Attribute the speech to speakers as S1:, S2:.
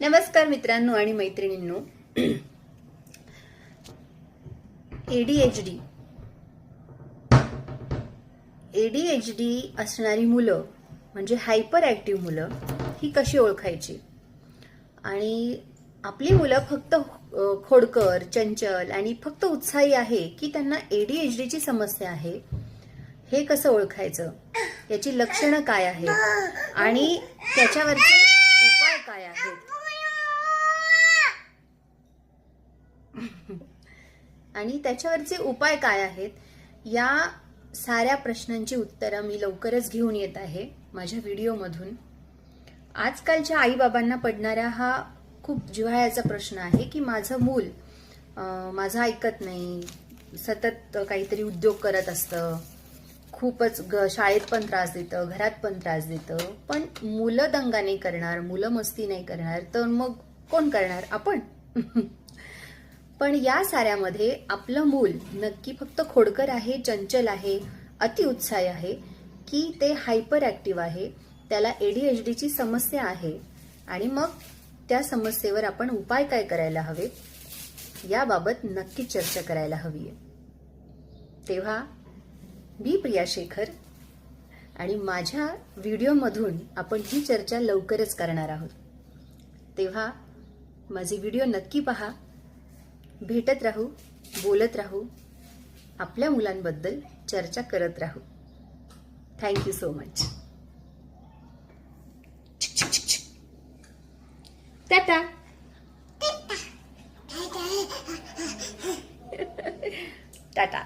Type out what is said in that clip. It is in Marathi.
S1: नमस्कार मित्रांनो आणि मैत्रिणींनो. एडीएचडी एडीएचडी असणारी मुलं म्हणजे हायपर ऍक्टिव्ह मुलं ही कशी ओळखायची? आणि आपली मुलं फक्त खोडकर चंचल आणि फक्त उत्साही आहे की त्यांना एडीएचडीची समस्या आहे हे कसं ओळखायचं? याची लक्षणं काय आहेत? आणि त्याच्यावरती उपाय काय आहेत आणि त्याच्यावरचे उपाय काय आहेत या साऱ्या प्रश्नांची उत्तरं मी लवकरच घेऊन येत आहे माझ्या व्हिडिओमधून. आजकालच्या आईबाबांना पडणारा हा खूप जिव्हाळ्याचा प्रश्न आहे की माझं मूल माझं ऐकत नाही सतत काहीतरी उद्योग करत असतं खूपच ग शाळेत पण त्रास देतं घरात पण त्रास देतं पण मुलं दंगा नाही करणार मुलं मस्ती नाही करणार तर मग कोण करणार? आपण? पण या साऱ्यामध्ये आपलं मूल नक्की फक्त खोडकर आहे चंचल आहे अतिउत्साही आहे की ते हायपर ॲक्टिव्ह आहे त्याला एडीएचडीची समस्या आहे. आणि मग त्या समस्येवर आपण उपाय काय करायला हवे याबाबत नक्की चर्चा करायला हवी आहे तेव्हा मी प्रिया शेखर आणि माझ्या व्हिडिओमधून आपण ही चर्चा लवकरच करणार आहोत. तेव्हा माझे व्हिडिओ नक्की पहा. भेटत राहू बोलत राहू आपल्या मुलांबद्दल चर्चा करत राहू. Thank you so much ta-ta ta-ta